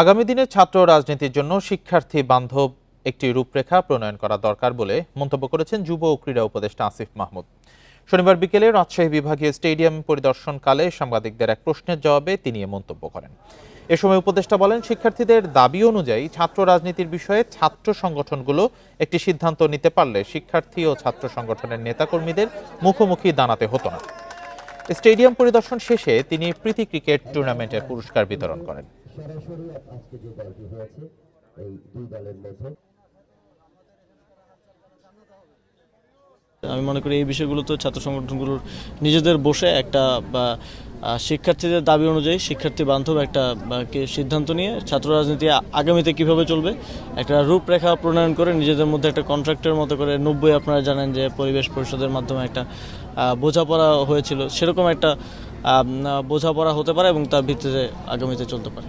আগামী দিনে ছাত্র রাজনীতির জন্য শিক্ষার্থী বান্ধব একটি রূপরেখা প্রণয়ন করা দরকার বলে মন্তব্য করেছেন যুব ও ক্রীড়া উপদেষ্টা আসিফ মাহমুদ। শনিবার বিকেলে রাজশাহী বিভাগীয় স্টেডিয়াম পরিদর্শনকালে সাংবাদিকদের এক প্রশ্নের জবাবে তিনি এ মন্তব্য করেন। এ সময় উপদেষ্টা বলেন, শিক্ষার্থীদের দাবি অনুযায়ী ছাত্র রাজনীতির বিষয়ে ছাত্র সংগঠনগুলো একটি সিদ্ধান্ত নিতে পারলে শিক্ষার্থী ও ছাত্র সংগঠনের নেতাকর্মীদের মুখোমুখি দাঁড়াতে হতো না। স্টেডিয়াম পরিদর্শন শেষে তিনি প্রীতি ক্রিকেট টুর্নামেন্টের পুরস্কার বিতরণ করেন। সরাসরি আজকে যে দলটি হয়েছে, এই দুই দলের মধ্যে। আমি মনে করি এই বিষয়গুলো তো ছাত্র সংগঠনগুলোর নিজেদের বসে একটা, বা শিক্ষার্থীদের দাবি অনুযায়ী শিক্ষার্থী বান্ধব একটা সিদ্ধান্ত নিয়ে ছাত্র রাজনীতি আগামীতে কীভাবে চলবে, একটা রূপরেখা প্রণয়ন করে নিজেদের মধ্যে একটা কন্ট্রাক্টের মতো করে নব্বই আপনারা জানেন যে পরিবেশ পরিষদের মাধ্যমে একটা বোঝাপড়া হয়েছিল। সেরকম একটা বোঝাপড়া হতে পারে এবং তার ভিত্তিতে আগামীতে চলতে পারে।